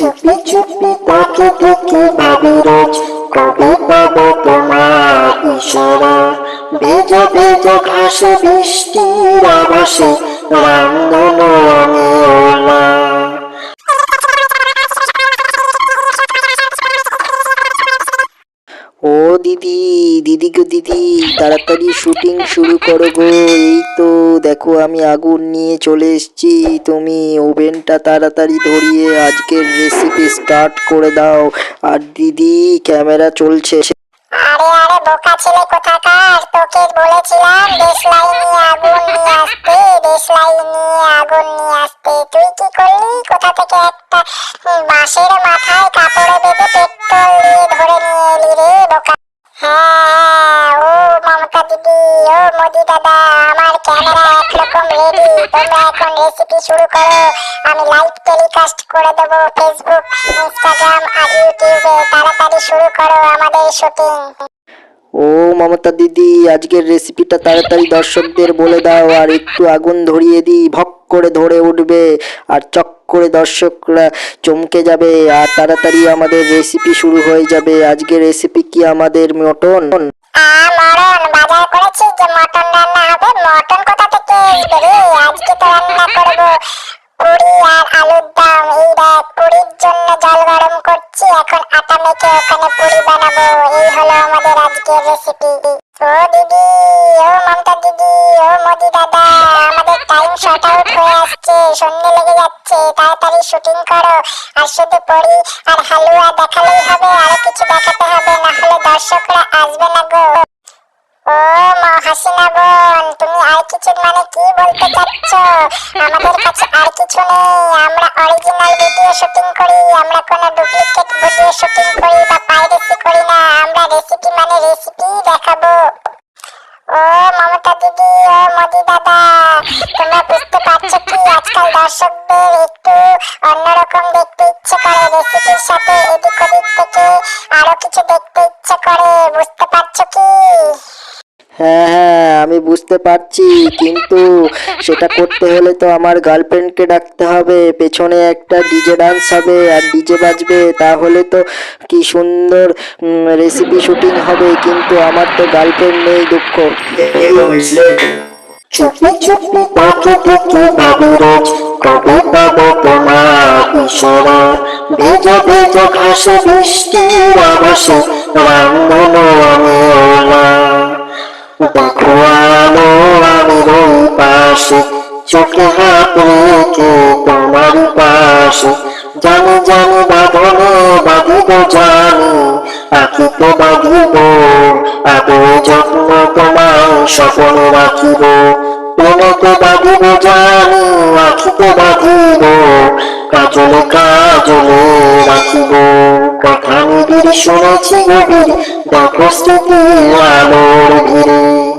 চুপি চুপি তাকে দেখে ভাবি রোজ, কবে পাবো তোমার ইশারা? বেজ বেজ ঘাসে বৃষ্টির আভাসে রামধনু ও দিদি দিদি গো দিদি, তাড়াতাড়ি শুটিং শুরু করো গো। এই তো দেখো আমি আগুন নিয়ে চলে এসেছি। তুমি ওভেনটা তাড়াতাড়ি ধরিয়ে আজকের রেসিপি স্টার্ট করে দাও। আর দিদি ক্যামেরা চলছে। আরে আরে, বোকা ছেলে কোথাকার? তোকে বলেছিলাম দেশলাই নিয়ে আগুন নিয়ে আসতে দেশলাই নিয়ে আগুন নিয়ে আসতে। তুই কি করলি? কোথা থেকে একটা বাঁশের মাথায় কাপড়ে বেঁধে পেট্রোল দিয়ে ও মোদি দাদা আমার ক্যামেরা একরকম রেডি তোমরা এখন রেসিপি শুরু করো। আমি লাইভ টেলিকাস্ট করে দেবো ফেসবুক ইনস্টাগ্রাম আর ইউটিউবে তাড়াতাড়ি শুরু করো আমাদের শুটিং ও মমতা দিদি আজকের রেসিপিটা তাড়াতাড়ি দর্শকদের বলে দাও আর একটু আগুন ধরিয়ে দিই। ভক করে ধরে উঠবে আর চক করে দর্শকরা চমকে যাবে আর তাড়াতাড়ি আমাদের রেসিপি শুরু হয়ে যাবে। আজকের রেসিপি কি আমাদের মটন? বাজার করেছিস যে মটন রান্না হবে? মটন কোথা থেকে আসবে রে? আজকে তো রান্না করব। পুরি আর আলুর দম। এই দেখ, পুরির জন্য জল গরম করছি। এখন আটা মেখে ওখানে পুরি বানাবো। এই হলো আমাদের আজকের রেসিপি ও দিদি, ও মমতা দিদি, ও মোদি দাদা, আমাদের টাইম শর্ট আউট হয়ে আসছে। সন্ধ্যে লেগে যাচ্ছে। তাড়াতাড়ি শুটিং করো। আর শুধু পরি আর হালুয়া দেখালেই হবে। আরও কিছু দেখাতে হবে। না হলে দর্শকরা আসবে না গো। কিছু মানে কি বলতে চাচ্ছ? আমাদের কাছে আর কিছু নেই। আমরা অরিজিনাল ভিডিও শুটিং করি, আমরা কোনো ডুপ্লিকেট ভিডিও শুটিং করি বা পাইরেসি করি না। আমরা রেসিপি মানে রেসিপি দেখাবো। ও মমতা দিদি, ও মোদি দাদা, তোমরা বুঝতে পারছ কি? আজকাল দর্শকদের একটু অন্যরকম দেখতে ইচ্ছে করে। রেসিপির সাথে এদিক ওদিক থেকে আরও কিছু দেখতে ইচ্ছে করে। বুঝতে পারছ কি? হ্যাঁ আমি বুঝতে পারছি, কিন্তু সেটা করতে হলে তো আমার গার্লফ্রেন্ডকে ডাকতে হবে। পেছনে একটা ডিজে ডান্স হবে আর ডিজে বাজবে, তাহলে তো কি সুন্দর রেসিপি শুটিং হবে, কিন্তু আমার তো গার্লফ্রেন্ড নেই দুঃখ। চুপি চুপি তাকে ভেজা ভেজা ঘাসে বৃষ্টির রামধনু আমি আদর যত্ন তোমায় সফল রাখিব। প্রেমেতে বাঁধিব জানি, আখিতে বাঁধিব। কাজলে কাজলে রাখিব। কথা নিবিড় শুনেছি গভীর, দেখো স্মৃতি আলোর ভিড়ে